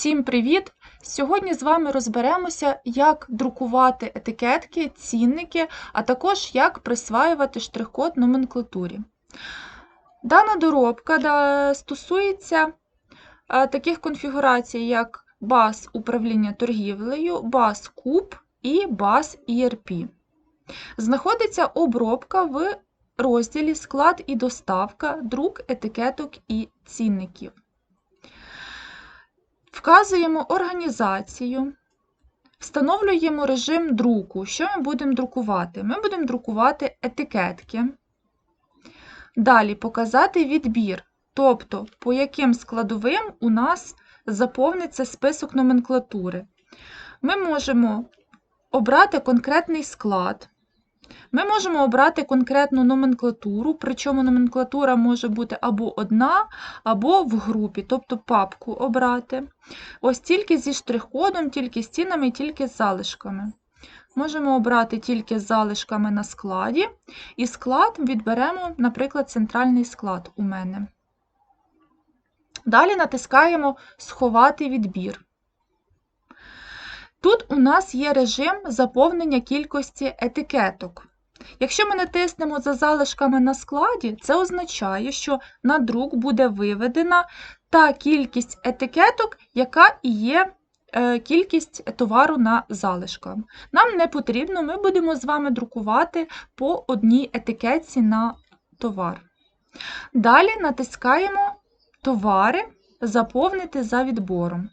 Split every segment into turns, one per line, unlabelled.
Всім привіт! Сьогодні з вами розберемося, як друкувати етикетки, цінники, а також як присваювати штрих-код номенклатурі. Дана доробка стосується а, таких конфігурацій, як баз управління торгівлею, баз куб і баз ERP. Знаходиться обробка в розділі Склад і доставка, друк етикеток і цінників. Вказуємо організацію, встановлюємо режим друку. Що ми будемо друкувати? Ми будемо друкувати етикетки. Далі показати відбір, тобто, по яким складовим у нас заповниться список номенклатури. Ми можемо обрати конкретний склад. Ми можемо обрати конкретну номенклатуру, причому номенклатура може бути або одна, або в групі, тобто папку обрати. Ось тільки зі штрих-кодом, тільки з цінами, тільки з залишками. Можемо обрати тільки з залишками на складі, і склад відберемо, наприклад, центральний склад у мене. Далі натискаємо Сховати відбір. Тут у нас є режим заповнення кількості етикеток. Якщо ми натиснемо за залишками на складі, це означає, що на друк буде виведена та кількість етикеток, яка є е, кількість товару на залишках. Нам не потрібно, ми будемо з вами друкувати по одній етикетці на товар. Далі натискаємо Товари Заповнити за відбором.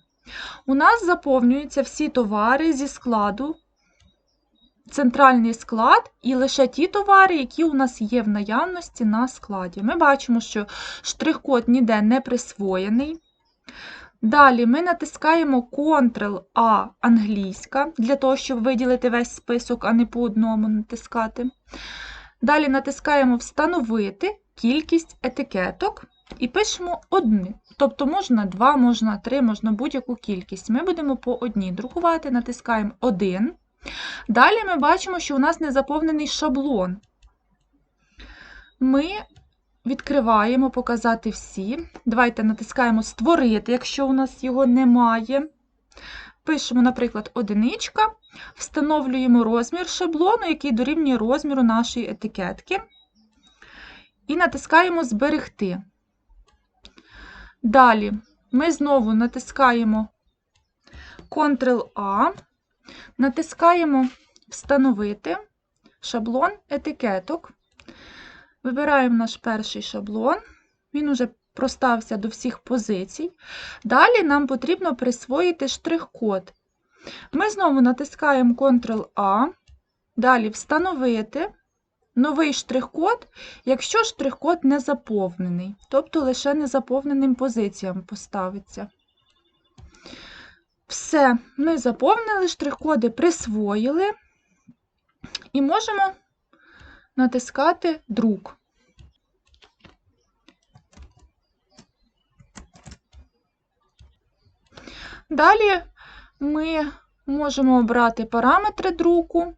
У нас заповнюються всі товари зі складу, центральний склад, і лише ті товари, які у нас є в наявності на складі. Ми бачимо, що штрих-код ніде не присвоєний. Далі ми натискаємо Ctrl-A англійська, для того, щоб виділити весь список, а не по одному натискати. Далі натискаємо Встановити кількість етикеток і пишемо одні. Тобто можна 2, можна 3, можна будь-яку кількість. Ми будемо по одній друкувати, натискаємо 1. Далі ми бачимо, що у нас не заповнений шаблон. Ми відкриваємо Показати всі. Давайте натискаємо Створити, якщо у нас його немає. Пишемо, наприклад, одиничка, встановлюємо розмір шаблону, який дорівнює розміру нашої етикетки. І натискаємо Зберегти. Далі ми знову натискаємо Ctrl-A, натискаємо Встановити шаблон етикеток. Вибираємо наш перший шаблон, він уже простався до всіх позицій. Далі нам потрібно присвоїти штрих-код. Ми знову натискаємо Ctrl-A, далі Встановити новий штрих-код, якщо штрих-код не заповнений, тобто лише незаповненим позиціям поставиться. Все, ми заповнили штрих-коди, присвоїли і можемо натискати друк. Далі ми можемо обрати параметри друку,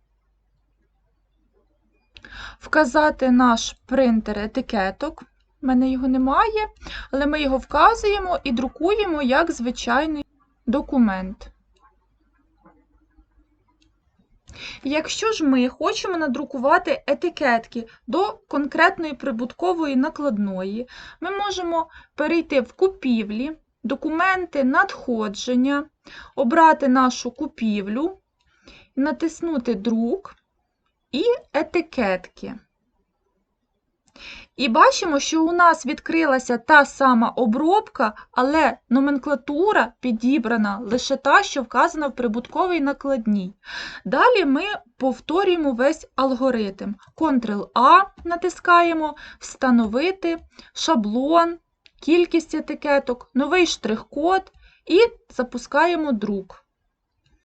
вказати наш принтер етикеток. У мене його немає, але ми його вказуємо і друкуємо як звичайний документ. Якщо ж ми хочемо надрукувати етикетки до конкретної прибуткової накладної, ми можемо перейти в купівлі, документи надходження, обрати нашу купівлю, натиснути Друк і етикетки. І бачимо, що у нас відкрилася та сама обробка, але номенклатура підібрана лише та, що вказана в прибутковій накладній. Далі ми повторюємо весь алгоритм. Ctrl-A натискаємо, встановити шаблон, кількість етикеток, новий штрих-код і запускаємо друк.